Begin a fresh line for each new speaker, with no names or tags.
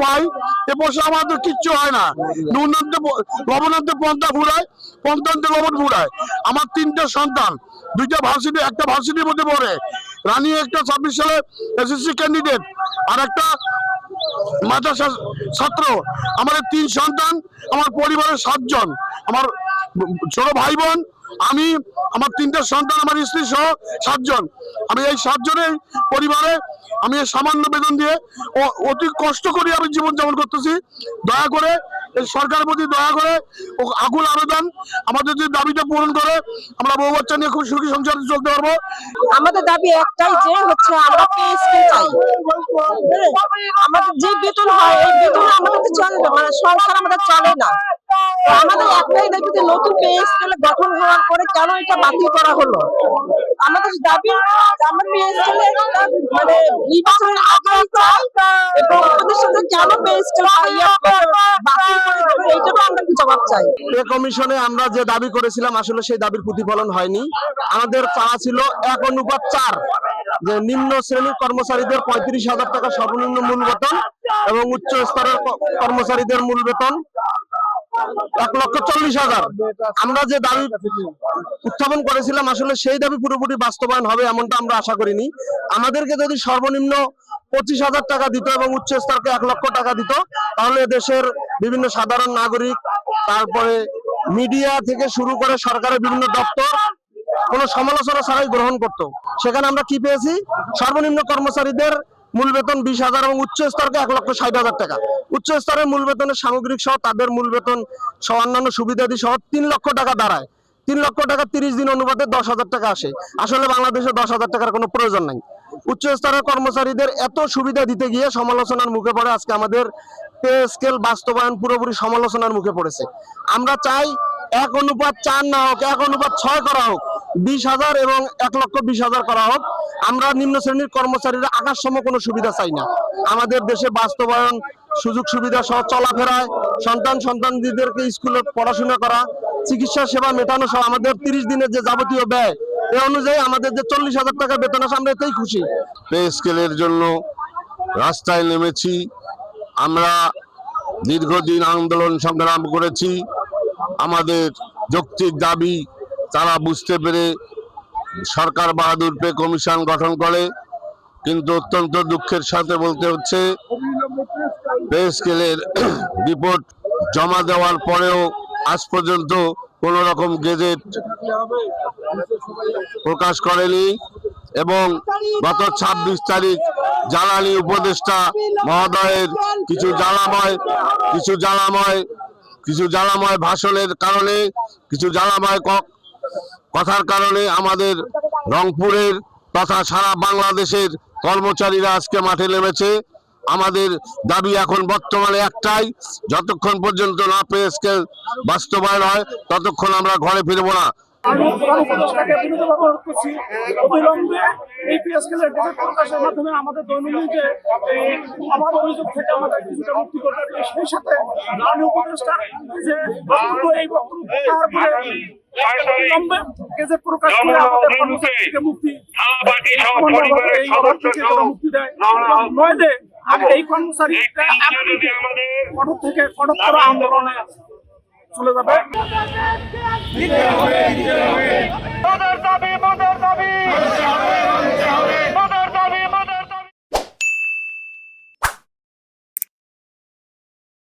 পাই, এ বছর আমাদের কিচ্ছু হয় না। নুনান্তে লবণান্তে পন্থা ফুরায় পন্থান্তে লবণ ফুরায় আমার তিনটা সন্তান, দুইটা ভার্সিটি, একটা ভার্সিটির মধ্যে পড়ে। রানী একটা ছাব্বিশ সালে এসএসসি ক্যান্ডিডেট আর একটা মাদ্রাসা ছাত্র। আমাদের তিন সন্তান, আমার পরিবারের সাতজন, আমার ছোট ভাই বোন আমি, আমার তিনটা সন্তান, আমার স্ত্রী সহ সাতজন। আমি এই সাতজনের পরিবারে আমি সামান্য বেতন দিয়ে অতি কষ্ট করে আমি জীবন যাপন করতেছি। দয়া করে সরকারের প্রতি দয়া করে আকুল আবেদন। আমাদের যে দাবিটা পূরণ করে, আমরা বউ বাচ্চা নিয়ে খুব সুখী সংসার চলতে পারব।
আমাদের দাবি একটাই যে হচ্ছে আমরা পে স্কেল চাই? আমাদের যে বেতন হয়, এই বেতনে আমাদের চলে না মানে সংসার আমাদের চলে না। আমাদের একটাই দাবি যে নতুন গঠন হওয়ার পরে কেন এটা বাতিল করা হলো? আমাদের দাবি আমরা মানে নির্বাচনের চাই এবং আমাদের সাথে কেন বাতিল করে এইটাও আমরা জবাব চাই।
কমিশনে আমরা যে দাবি করেছিলাম, আসলে সেই দাবির প্রতিফলন হয়নি। আমাদের চাওয়া ছিল এক অনুপাত চার, যে নিম্ন শ্রেণির কর্মচারীদের পঁয়ত্রিশ হাজার টাকা সর্বনিম্ন মূল বেতন এবং উচ্চ স্তরের কর্মচারীদের মূল বেতন। এক লক্ষ চল্লিশ হাজার। আমরা যে দাবি উত্থাপন করেছিলাম, আসলে সেই দাবি পুরোপুরি বাস্তবায়ন হবে এমনটা আমরা আশা করিনি। আমাদেরকে যদি সর্বনিম্ন পঁচিশ হাজার টাকা দিত এবং উচ্চ স্তরকে এক লক্ষ টাকা দিত, তাহলে দেশের বিভিন্ন সাধারণ নাগরিক, তারপরে মিডিয়া থেকে শুরু করে সরকারের বিভিন্ন দপ্তর, কোনো সমালোচনা ছাড়াই গ্রহণ করত। সেখানে আমরা কি পেয়েছি? সর্বনিম্ন কর্মচারীদের মূল বেতন বিশ হাজার এবং উচ্চ স্তরকে এক লক্ষ ষাট হাজার টাকা। উচ্চ স্তরের মূল বেতনের সামগ্রিক সহ তাদের মূল বেতন সহ অন্যান্য সুবিধাদি সহ তিন লক্ষ টাকা দাঁড়ায়। তিন লক্ষ টাকা তিরিশ দিন অনুপাতে দশ হাজার টাকা আসে। আসলে বাংলাদেশে দশ হাজার টাকার কোনো প্রয়োজন নাই। উচ্চ স্তরের কর্মচারীদের এত সুবিধা দিতে গিয়ে সমালোচনার মুখে পড়ে আজকে আমাদের পে স্কেল বাস্তবায়ন পুরোপুরি সমালোচনার মুখে পড়েছে। আমরা চাই এক অনুপাত চার না হোক, এক অনুপাত ছয় করা হোক, বিশ হাজার এবং এক লক্ষ বিশ হাজার করা হোক। আমরা নিম্ন শ্রেণির কর্মচারীরা আকাশসম কোনো সুবিধা চাই না। আমাদের দেশে বাস্তবায়ন সুযোগ সুবিধা সহ চলাফেরায় সন্তান সন্তানদেরকে স্কুলে পড়াশোনা করা, চিকিৎসা সেবা মেটানো সহ আমাদের তিরিশ দিনের যে যাবতীয় ব্যয়, এ অনুযায়ী আমাদের যে চল্লিশ হাজার টাকা বেতন আছে, আমরা এতেই খুশি।
পে স্কেলের জন্য রাস্তায় নেমেছি। আমরা দীর্ঘদিন আন্দোলন সংগ্রাম করেছি। আমাদের যৌক্তিক দাবি তারা বুঝতে পেরে সরকার বাহাদুর পে কমিশন গঠন করে, কিন্তু অত্যন্ত দুঃখের সাথে বলতে হচ্ছে পে স্কেলের রিপোর্ট জমা দেওয়ার পরেও আজ পর্যন্ত কোন রকম গেজেট প্রকাশ করেনি এবং গত ছাব্বিশ তারিখ জ্বালানি উপদেষ্টা মহোদয়ের কিছু জ্বালাময় কিছু জ্বালাময় কিছু জ্বালাময় ভাষণের কারণে, কিছু জ্বালাময় কথার কারণে আমাদের রংপুরের তথা সারা বাংলাদেশের কর্মচারীরা আজকে মাঠে নেমেছে। আমাদের দাবি এখন বর্তমানে একটাই, যতক্ষণ পর্যন্ত না পে স্কেল বাস্তবায়ন হয়, ততক্ষণ আমরা ঘরে ফিরবো না।
গেজেট প্রকাশ করে আমাদের মুক্তি। মুক্তি দেয়। নয়লে আর এই কর্মচারী কটক থেকে কটক করা আন্দোলনে চলে যাবে।